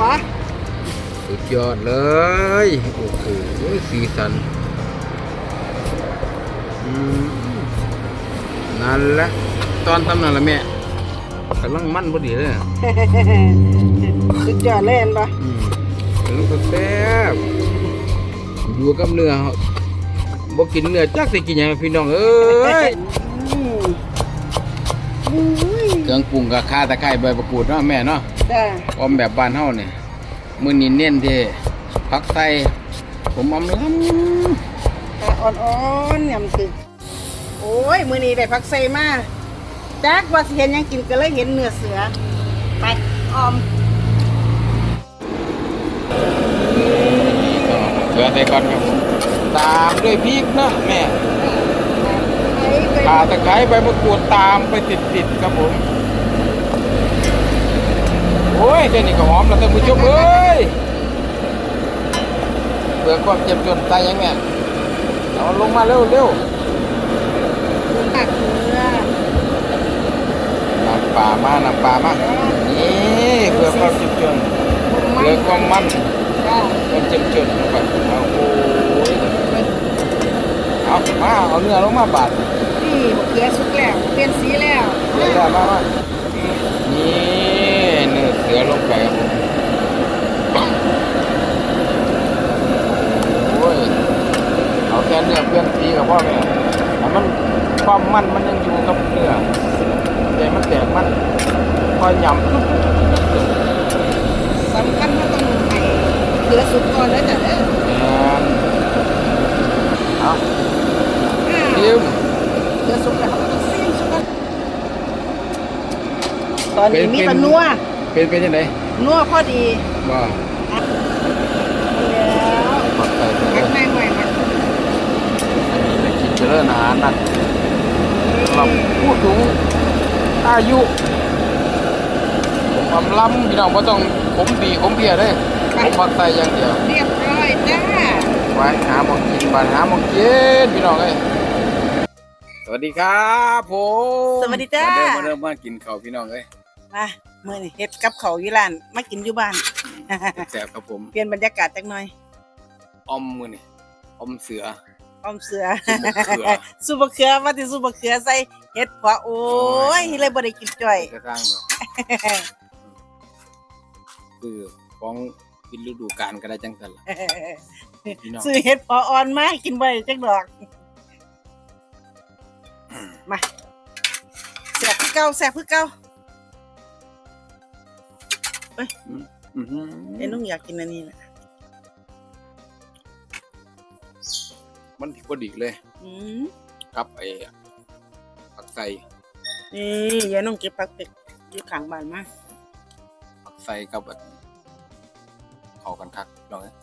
ปะสุดยอดเลย โอ้โหสีสันอืมนั่นแหละตอนทำนั่นละแม่กำลังมันพอดีเลยอะสุดยอดเลยเห็นปะอืมแล้วก็แซ่บอยู่กับเนื้อบ่กินเนื้อจักสิกินหยังพี่น้องเอ้ยอืมอุ้ยเครื่องปรุงกับข่าตะไคร้ใบมะกรูดเนาะแม่เนาะ จ้าออมแบบบ้านเฮาเนี่ยมื้อนี้เน้นที่ผักไทยผมออมล้ำขาอ่อนๆยำตึกโอ้ย มือนี้ได้ผักใส่มาจักว่าสิเห็นหยังกินก็เลยเห็นเนื้อเสือ ไปออมเหลือแต่ก่อนครับผมตามด้วยพริกเนาะแม่ไปข่าตะไคร้ใบมะกรูดตามไปติดๆครับผม โอ้ยแค่นี้ก็หอมแล้วท่านผู้ชมเอ้ยเพื่อความเจ็บจนตายยังไงเอาลงมาเร็วเร็วผักเนื้อน้ำปลามาน้ำปลามานี่เพื่อความเจ็บจนมัเพื่อนความมันจ้าความเจ็บจนลงไปเอาโอ้ยเอามาเอาเนื้อลงมาบาดนี่มะเขือสุกแล้วเปลี่ยนสีแล้วเดี๋ยวมามานี่ เดือลงไปครับโอ้ยเอาแค่เนื้อเปลี่ยนสีกับพ่อแม่แต่มันความมันมันยังอยู่กับเนื้อแต่มันแตกมันพอยำสำคัญว่าต้องให้เขือสุกก่อนแล้วจ้ะเด้อแอนเอาอ่ายิ้มเขือสุกแล้วเก็ต้องซีมสุกก่อนตอนนี้มีแต่นัว เป็นเป็นยังไงนัวพอดีบ่แล้วปักใส่ไปเลมัยกแม่ใหม่มักอันนี้เป็นกินเจริญอาหารนะสำหรับผู้สูงอายุผมอำล้ำพี่น้องไ่ต้องผมปีผมเพียเลยผมปักใส่อย่างเดียว เรียบร้อยจ้าไว้หาหมองกินบ้านหาหมองกินพี่น้องเอ้ยสวัสดีครับผมสวัสดีจ้า มาเริ่มมาเริ่มมากินข้าวพี่น้องเอ้ย มาเมื่อนี่เฮ็ดกับเขาวอยู่ร้านมากินอยู่บ้าน แซ่บครับผมเปลี่ยนบรรยากาศจักหน่อยออมมือนี่ออมเสืออ้อมเสือ ซุปมะเขือ ซุปมะเขือว่าที่ซุปมะเขือใส่เฮ็ดเพาะโอ้ย เลยบ่ได้กินจ่อย กระทั่งดอกคือของกินฤดูกาลก็ได้จังสันล่ะพี่น้องซื้อเฮ็ดเพาะอ่อนมากินบ่ได้จักดอก มาแซ่บคือเก่าแซ่บคือเก่า อื้อหือไอ้นุ่งอยากกินอันนี้น่ะมันพอดีเลยอืมครับไอ้ผักใส่นี่ยายน้องเก็บผักเป็ดอยู่ข้างบ้านมาผักใส่กับแบบเข้ากันคักพี่น้องเอ้ย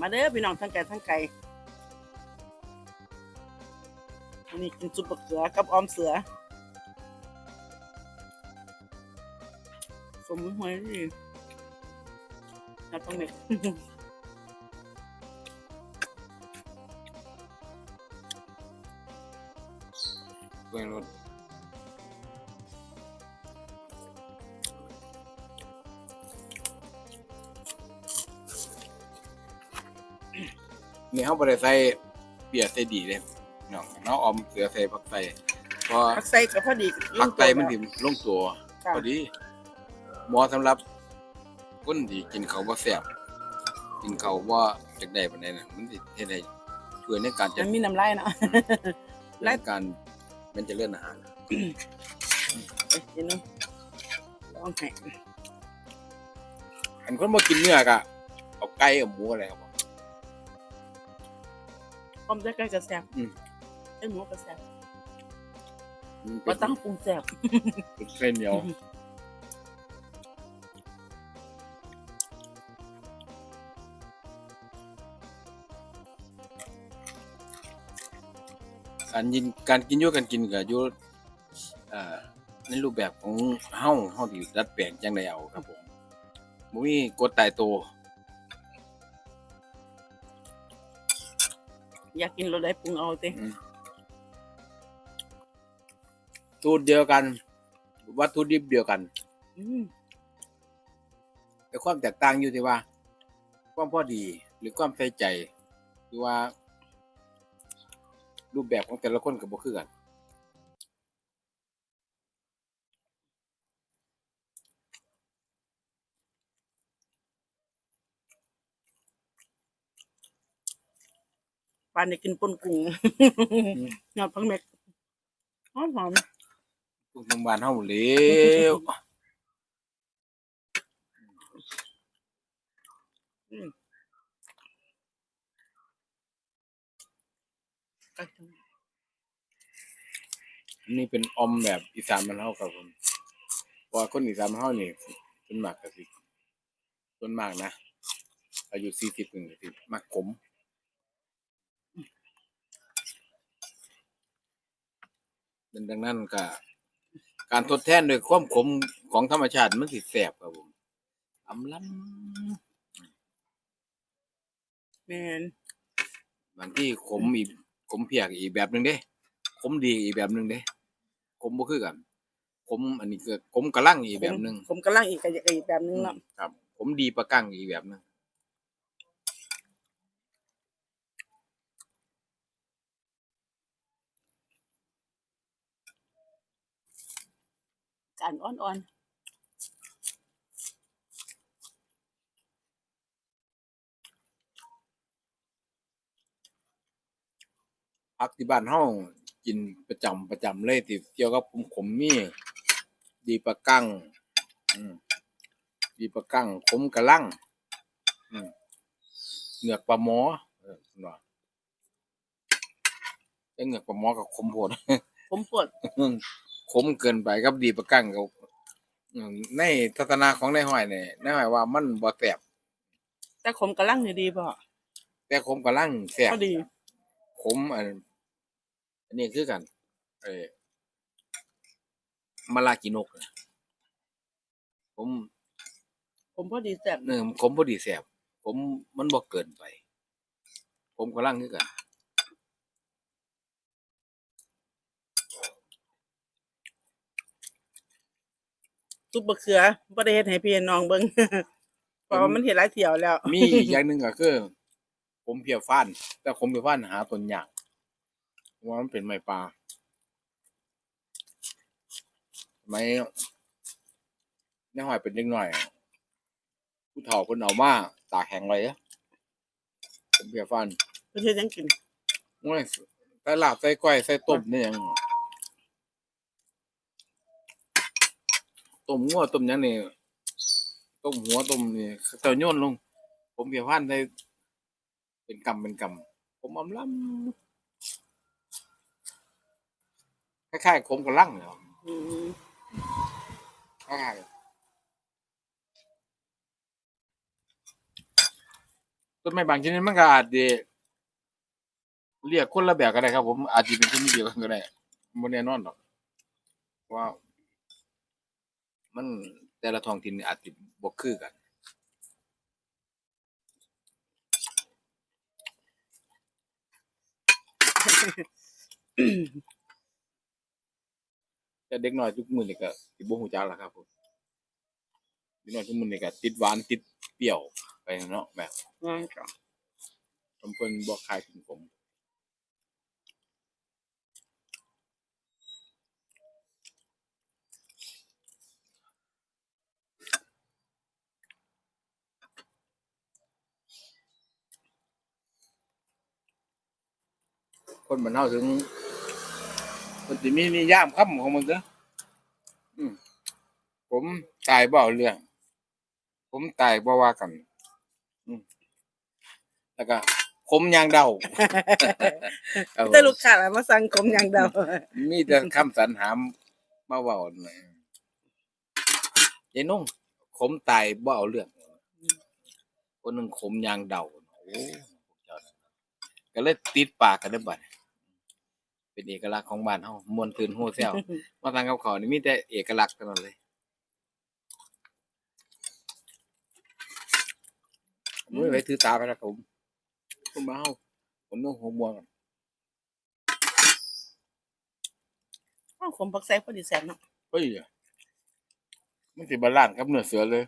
มาเด้อพี่น้องทั้งไก่ทั้งไก่อันนี้กินซุปมะเขือกับออมเสือ สมหวยดีนับต้องเม็ดเบื้องรถนี่เขาบริใส่เปียกใส่ดีเลยพี่น้องน้องออมเสือใส่ผักใส่เพราะผักใส่กับพอดีผักไตมันถึงลงตัวค่ะพอดี เหมอสำหรับคนที่กินเขาวบ่แซ่บกินเขาวบ่จักได้ปานใดน่ะมันสิเฮ็ดให้ช่วยในการจัมัดนมีน้ำลายเนาะในการเป็นเจริญอาหาร เอ้ยเดี๋ยวนึงลองให้อันคนบ่กินเนื้อกะเอาไก่เอาหมูอะไรครับผมออมจะใกล้จะแซ่บอืม ไอ้หมูก็แซ่บมันเป็ว่านตั้งปรุงแซ่บเป็นเส้นเหนียว การยินการกินอยู่กันกินก็อยู่เอ่อในรูปแบบของเฮาเฮาที่ดัดแปลงจังไดเอาครับผมบ่มีกฎตายตัวอยากกินรสได้ปรุงเอาติอืมสูตรเดียวกัน วัตถุดิบเดียวกันอืมแต่ความแตกต่างอยู่ที่ว่า ความพอดีหรือความใส่ใจหรือว่า รูปแบบของแต่ละคนกับบ่คือกันปานได้กินปนกุ้งยอดพังเม็ดหอมหอมพวกโรงพยาบาลเฮาเหลว ก็จัง อันนี้เป็นออมแบบอีสานมันเฮาครับผมเพราะว่าคนอีสานมันเฮานี่ส่วนมากก็สิส่วนมากนะ อายุ40ถึงสิมักขมดังนั้นก็การทดแทนโดวยความขมของธรรมชาติมันสิแสบครับผมอำล้แม่นำบางที่ขมอีก ขมเพียกอีกแบบหนึงเด้ขมดีอีกแบบหนึงเด้ขมบ่คือกันขมอันนี้ก็ขมกะลังอีกแบบหนึงผมกำลังอีกก็อีกแบบนึงเนาะครับผมดีประกังอีกแบบหนึงการอ่อน ผักที่บ้านเฮากินประจำประจำเลยที่เกี่ยวกับผมขมมีดีประกังอืมดีประกังขมกะลังอืมเหงือกปลาหมอเออคุณว่าแต่เหงือกปลาหมอกับขมโพดๆผมปวดขมเกินไปกับดีประกังกับอืมในทัศนะของนายห้อยเนี่ยนายห้อยว่ามันบ่แซ่บแต่ผมกำลังนี่ดีบ่แต่ขมกะลังแซ่บพอดีขมอัน อันนี้คือกันเออมาลากินกน่ะผมผมพอดีแซ่บเนื้อขมพอดีแซ่บผมมันบ่เกินไป ผมกำลังคือกันซุปบะเขือบ่ได้เฮ็ดให้พี่น้องเบิ่งเพราะว่ามันเฮ็ดหลายเที่ยวแล้ว มีอีกอย่างหนึ่งก็คือ ผมเพียฟ้าน แต่ผมเพียฟ้านหาต้นยากเพราะ ว่ามันเป็นไม้ป่าไม้ในหอยเป็นเล็กน้อย ผู้เฒ่าเพิ่นเอามาตากแห้งไว้อะผมเพียฟ้านเพิ่นเฮ็ดหยังกินโอ้ยใส่ลาบใส่ก้อยใส่ต้มนี่ยังต้มงัวต้มหยังนี่ต้มหัวต้มนี่เต่าโยนลง ผมเพียพันได้เป็นกำเป็นกำผมอำล้ำ คล้ายๆขมกับลังเนาะอืมคล้ายๆต้นไม้บางชนิดมันก็อาจจะเรียกคนละแบบก็ได้ครับ ผม อาจจะเป็นชนิดเดียวกันก็ได้บนแน่นอนหรอกว่า มันแต่ละท้องถิ่นอาจจะบ่คือกัน แต่เด็กน้อยทุกมื้อนี่ก็สิบ่ฮู้จักล่ะครับผมเด็กน้อยทุกมื้อนี่ก็ติดหวานติดเปรี้ยวไปเนาะแบบอ่าจ้ะผมเพิ่นบ่คายถึงผมคนบ้านเฮาถึง มันสิมีนิยามคำของมันเด้ออืมผมตายบ่เอาเรื่อง ผมตายบ่ว่ากัน อืมแล้วก็ผมยางเดาครับผมแต่ลูกค้ามาสั่งผมอย่างเดียวมีแต่คำสรรหามมาเว้าหน่อยยายนุ่งขมตายบ่เอาเรื่อง คนหนึงขมยางเดาโอ้เจ้านั่นก็เลยติดปากกันได้อบัด เป็นเอกลักษณ์ของบ้านเฮามวนตื่นโฮแซวมาทางกับเขาวนี่มีแต่เอกลักษณ์เท่านั้นเลยผมไม่ไปถือตาไปแล้วผมผมมาเฮาผมต้องหัวม่วงอ้าวผมปักแซ่บพอดีแซ่บเนาะเฮ้ยมันสิบาลานซ์กับเนื้อเสือเลย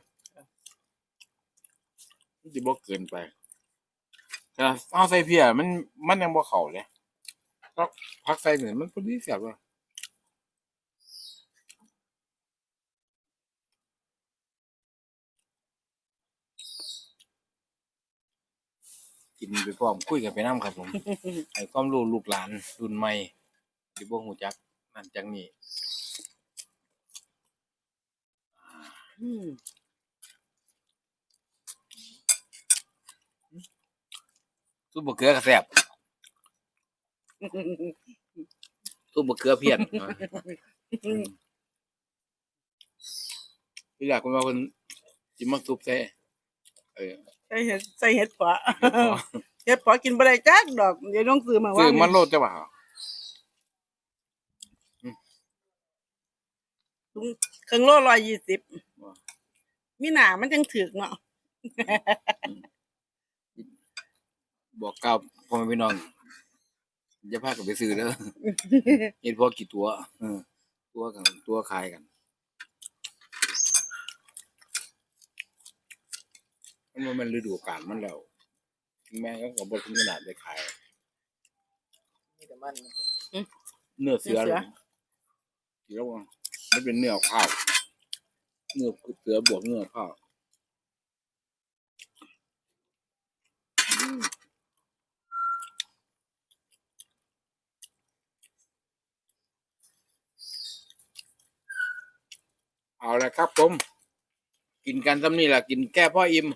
มันสิบ่เกินไปแต่เอาใส่เพียมันมันยังบ่เข้าเลย ก็พักใส่เหมือนมันพอดีเสียบเลยกินไปพร้อมคุยกันไปน้ำครับผม ไอ้ความรู้ลูกหลานรุ่นใหม่ที่บ่ฮู้จักนั่นจังนี้อืมซุปบะเขือก็แซ่บ ซุปบะเขือเพี้ยนอืมที่แรกคุณว่าคนสิมาซุปใส่เออใส่เห็ดใส่เห็ดเพาะเห็ดเพาะกินบ่ได้จักดอกเดี๋ยวน้องซื้อมาว่าซื้อมันโลดจ้ะบ่าเครื่องโลร้อยยี่สิบมีหนามันจังถึกเนาะบอกกล่าวพ่อแม่พี่น้อง อย่าพากันไปซื้อเด้อเห็นพอกี่ตัวเออตัวกันตัวขายกันมันบ่แมันฤดูกาลมันแล้วถึงแม่ก็กับบถึงขนาดได้ขายมีแต่มันเนื้อเสือเลยที่เราว่ามันเป็นเนื้อข้าวเนื้อเสือบวกเนื้อข้าว ละครับผม กินกันซ้ำนี่แหละกินแก้พ่ออิ่ม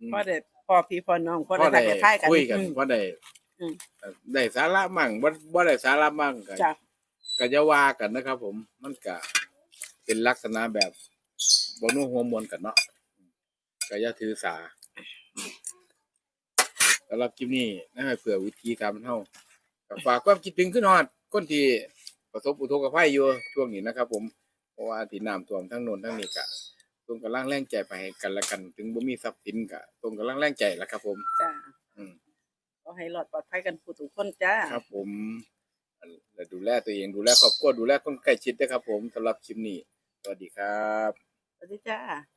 อืมพ่อเด็ดพ่อพี่พ่อน้องพ่อพ่อได้ได้คล้ายๆกันคุยกันอืมพ่อได้อืมเอ่อได้สาระมั่งบ่บ่ได้สาระมั่งก็จ้ะก็จะว่ากันนะครับ ผมมันก็เป็นลักษณะแบบบ่นุ่หัวมวลกันเนาะก็อย่าถือสาสำหรับคลิปนี้นะเผื่อวิธีการเฮาก็ฝากความคิดถึงขึ้นฮอดคนที่ประสบอุทกภัยอยู่ช่วงนี้นะครับ ผม เพราะว่าที่น้ำท่วมทั้งโน้นทั้งนี้ก็ส่งกำลังแรงใจไปให้กันและกัน ถึงบ่มีทรัพย์สินก็ส่งกำลังแรงใจละครับ ผม จ้าอืมขอให้รอดปลอดภัยกันผู้ทุกคนจ้า ครับผมอันและดูแลตัวเองดูแลครอบครัวดูแลคนใกล้ชิดด้วยครับ ผมสำหรับคลิปนี้สวัสดีครับ สวัสดีจ้า